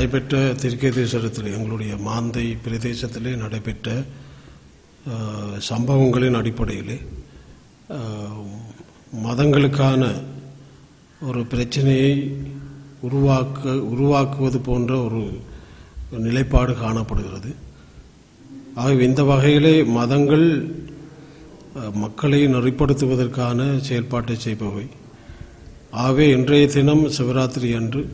நடைபெற்ற தெற்கே தேசத்தில் எங்களுடைய மாந்தை பிரதேசத்திலே நடைபெற்ற சம்பவங்களின் அடிப்படையிலே மதங்களுக்கான ஒரு பிரச்சனையை உருவாக்க உருவாக்குவது போன்ற ஒரு நிலைப்பாடு காணப்படுகிறது. ஆகவே இந்த வகையிலே மதங்கள் மக்களை நெறிப்படுத்துவதற்கான செயல்பாட்டை செய்பவை. ஆகவே இன்றைய தினம் சிவராத்திரி அன்று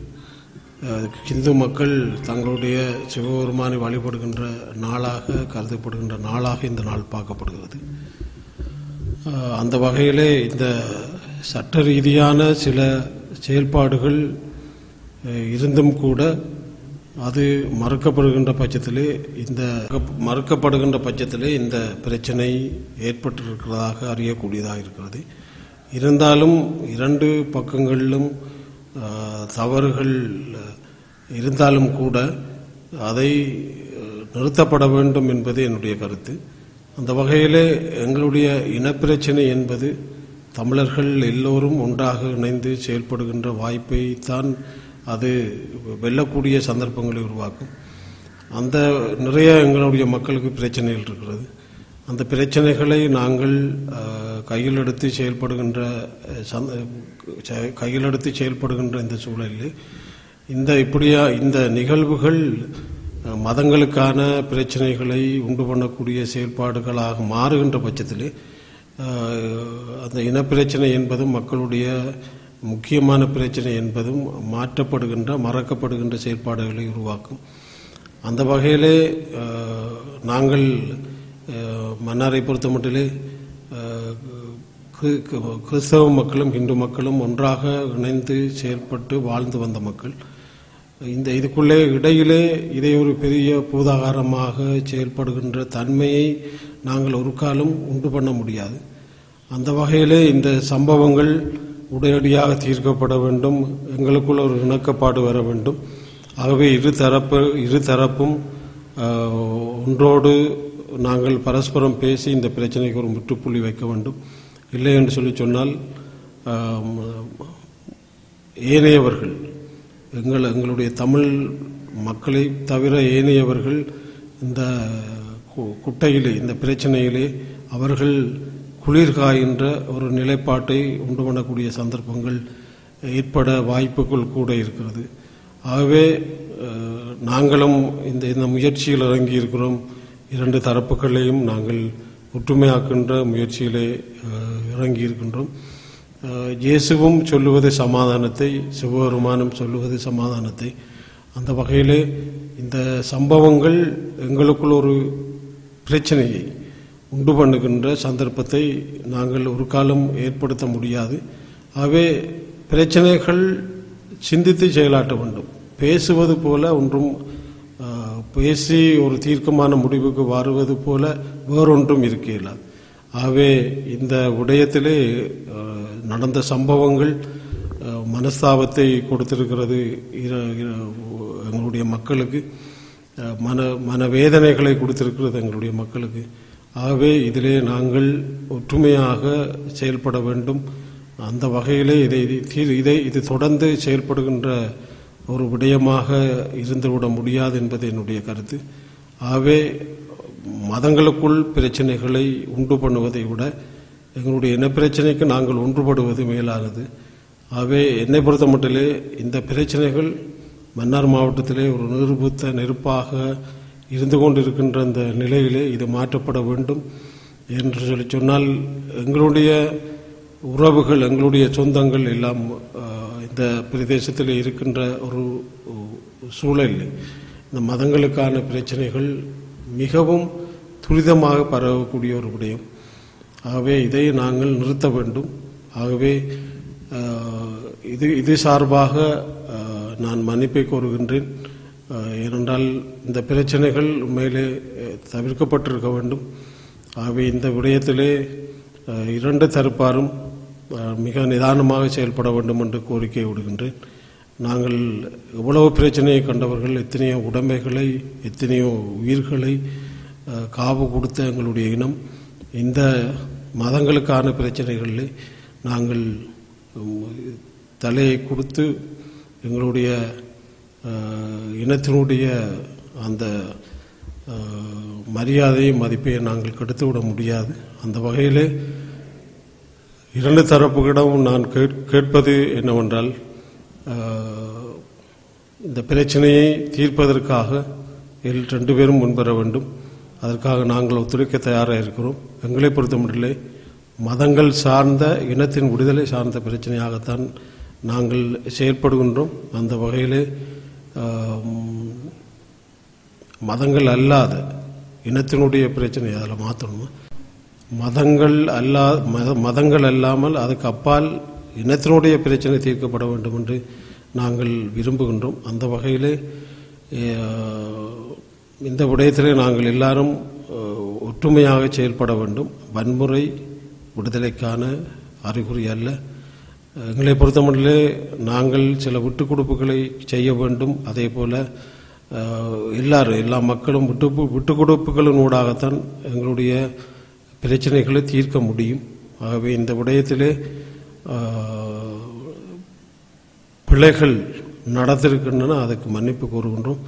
இந்து மக்கள் தங்களுடைய சிவபெருமானை வழிபடுகின்ற நாளாக கருதப்படுகின்ற நாளாக இந்த நாள் பார்க்கப்படுகிறது. அந்த வகையிலே இந்த சட்ட ரீதியான சில செயல்பாடுகள் இருந்தும் கூட அது மறுக்கப்படுகின்ற பட்சத்திலே இந்த மறுக்கப்படுகின்ற பட்சத்திலே இந்த பிரச்சனை ஏற்பட்டிருக்கிறதாக அறியக்கூடியதாக இருக்கிறது. இருந்தாலும் இரண்டு பக்கங்களிலும் தவறுகள் இருந்தாலும் கூட அதை நிறுத்தப்பட வேண்டும் என்பது என்னுடைய கருத்து. அந்த வகையிலே எங்களுடைய இனப்பிரச்சனை என்பது தமிழர்கள் எல்லோரும் ஒன்றாக இணைந்து செயல்படுகின்ற வாய்ப்பை தான் அது வெல்லக்கூடிய சந்தர்ப்பங்களை உருவாக்கும். அந்த நிறைய எங்களுடைய மக்களுக்கு பிரச்சனைகள் இருக்கிறது. அந்த பிரச்சனைகளை நாங்கள் கையில் எடுத்து செயல்படுகின்ற சந்த- கையில் எடுத்து செயல்படுகின்ற இந்த சூழலில் இந்த இப்படியா இந்த நிகழ்வுகள் மதங்களுக்கான பிரச்சனைகளை உண்டு பண்ணக்கூடிய செயல்பாடுகளாக மாறுகின்ற பட்சத்தில் அந்த இனப்பிரச்சனை என்பதும் மக்களுடைய முக்கியமான பிரச்சனை என்பதும் மாற்றப்படுகின்ற மறக்கப்படுகின்ற செயல்பாடுகளை உருவாக்கும். அந்த வகையிலே நாங்கள் மன்னாரை பொறுத்த மட்டிலே கிறிஸ்தவ கிறிஸ்தவ மக்களும் இந்து மக்களும் ஒன்றாக இணைந்து செயல்பட்டு வாழ்ந்து வந்த மக்கள். இந்த இதுக்குள்ளே இடையிலே இதை ஒரு பெரிய பூதாகாரமாக செயல்படுகின்ற தன்மையை நாங்கள் ஒரு காலம் உண்டு பண்ண முடியாது. அந்த வகையிலே இந்த சம்பவங்கள் உடனடியாக தீர்க்கப்பட வேண்டும். எங்களுக்குள்ள ஒரு இணக்கப்பாடு வர வேண்டும். ஆகவே இரு தரப்பு இரு தரப்பும் ஒன்றோடு நாங்கள் பரஸ்பரம் பேசி இந்த பிரச்சனைக்கு ஒரு முற்றுப்புள்ளி வைக்க வேண்டும். இல்லை என்று சொல்லி சொன்னால் ஏனையவர்கள் எங்கள் எங்களுடைய தமிழ் மக்களை தவிர ஏனையவர்கள் இந்த கு- குட்டையிலே இந்த பிரச்சனையிலே அவர்கள் குளிர் காய்கின்ற ஒரு நிலைப்பாட்டை உண்டு பண்ணக்கூடிய சந்தர்ப்பங்கள் ஏற்பட வாய்ப்புகள் கூட இருக்கிறது. ஆகவே நாங்களும் இந்த இந்த முயற்சியில் இறங்கி இருக்கிறோம் இரண்டு தரப்புகளையும் நாங்கள் ஒற்றுமையாக்கின்ற முயற்சியிலே அஹ், இறங்கி இருக்கின்றோம் இயேசுவும் சொல்லுவது சமாதானத்தை சிவபெருமானும் சொல்லுவது சமாதானத்தை அந்த வகையில் இந்த சம்பவங்கள் எங்களுக்குள் ஒரு பிரச்சனையை உண்டு பண்ணுகின்ற சந்தர்ப்பத்தை நாங்கள் ஒரு காலம் ஏற்படுத்த முடியாது. ஆகவே பிரச்சனைகள் சிந்தித்து செயலாற்ற வேண்டும். பேசுவது போல ஒன்றும் பேசி ஒரு தீர்க்கமான முடிவுக்கு வருவது போல வேறொன்றும் இருக்க இயலாது ஆகவே இந்த விடயத்திலே நடந்த சம்பவங்கள் மனஸ்தாபத்தை கொடுத்திருக்கிறது எங்களுடைய மக்களுக்கு மன மனவேதனைகளை கொடுத்திருக்கிறது எங்களுடைய மக்களுக்கு. ஆகவே இதிலே நாங்கள் ஒற்றுமையாக செயல்பட வேண்டும். அந்த வகையிலே இதை இதை இது தொடர்ந்து செயல்படுகின்ற ஒரு விடயமாக இருந்துவிட முடியாது என்பது என்னுடைய கருத்து. ஆகவே மதங்களுக்குள் பிரச்சனைகளை உண்டு பண்ணுவதை விட எங்களுடைய இன பிரச்சனைக்கு நாங்கள் ஒன்றுபடுவது மேலானது. ஆகவே என்னை பொறுத்த மட்டிலே இந்த பிரச்சனைகள் மன்னார் மாவட்டத்திலே ஒரு நிரூபித்த நெருப்பாக இருந்து கொண்டிருக்கின்ற அந்த நிலையிலே இது மாற்றப்பட வேண்டும் என்று சொல்லி சொன்னால் எங்களுடைய உறவுகள் எங்களுடைய சொந்தங்கள் எல்லாம் இந்த பிரதேசத்தில் இருக்கின்ற ஒரு சூழல் இந்த மதங்களுக்கான பிரச்சனைகள் மிகவும் துரிதமாக பரவக்கூடிய ஒரு விடயம். ஆகவே இதை நாங்கள் நிறுத்த வேண்டும். ஆகவே இது இது சார்பாக நான் மன்னிப்பை கோருகின்றேன். ஏனென்றால் இந்த பிரச்சனைகள் உண்மையிலே தவிர்க்கப்பட்டிருக்க வேண்டும். ஆகவே இந்த விடயத்திலே இரண்டு தரப்பாரும் மிக நிதானமாக செயல்பட வேண்டும் என்று கோரிக்கை விடுகின்றேன். நாங்கள் எவ்வளவு பிரச்சனையை கண்டவர்கள் எத்தனையோ உடைமைகளை எத்தனையோ உயிர்களை காவு கொடுத்த எங்களுடைய இனம் இந்த மதங்களுக்கான பிரச்சனைகளில் நாங்கள் தலையை கொடுத்து எங்களுடைய இனத்தினுடைய அந்த மரியாதையும் மரியாதை மதிப்பை நாங்கள் கெடுத்துவிட முடியாது. அந்த வகையிலே இரண்டு தரப்புகளிடம் நான் கேட்- கேட்பது என்னவென்றால் இந்த பிரச்சனையை தீர்ப்பதற்காக எல் ரெண்டு பேரும் முன்வர வேண்டும். அதற்காக நாங்கள் ஒத்துழைக்க தயாராக இருக்கிறோம். எங்களை பொறுத்தமட்டிலே மதங்கள் சார்ந்த இனத்தின் விடுதலை சார்ந்த பிரச்சனையாகத்தான் நாங்கள் செயற்படுகின்றோம். அந்த வகையிலே மதங்கள் அல்லாத இனத்தினுடைய பிரச்சனை அதில் மாற்றணும் மதங்கள் அல்லா மத மதங்கள் அல்லாமல் அதுக்கு அப்பால் இனத்தினுடைய பிரச்சனை தீர்க்கப்பட வேண்டும் என்று நாங்கள் விரும்புகின்றோம். அந்த வகையிலே இந்த விடயத்திலே நாங்கள் எல்லாரும் ஒற்றுமையாக செயல்பட வேண்டும். வன்முறை விடுதலைக்கான அறிகுறி அல்ல. எங்களை பொறுத்தமட்டிலே நாங்கள் சில விட்டு கொடுப்புகளை செய்ய வேண்டும். அதே போல எல்லாரும் எல்லா மக்களும் விட்டு விட்டு கொடுப்புகளின் ஊடாகத்தான் எங்களுடைய பிரச்சனைகளை தீர்க்க முடியும். ஆகவே இந்த விடயத்திலே பிழைகள் நடந்திருக்கின்றன அதுக்கு மன்னிப்பு கூறுகின்றோம்.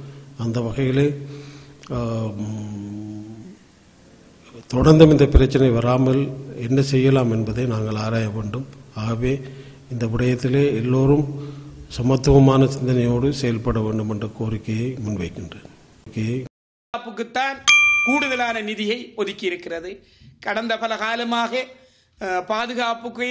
அந்த வகையிலே தொடர்ந்தும் இந்த பிரச்சனை வராமல் என்ன செய்யலாம் என்பதை நாங்கள் ஆராய வேண்டும். ஆகவே இந்த விடயத்திலே எல்லோரும் சமத்துவமான சிந்தனையோடு செயல்பட வேண்டும் என்ற கோரிக்கையை முன்வைக்கின்றேன். பாதுகாப்புக்குத்தான் கூடுதலான நிதியை ஒதுக்கி இருக்கிறது கடந்த பல காலமாக பாதுகாப்புக்கு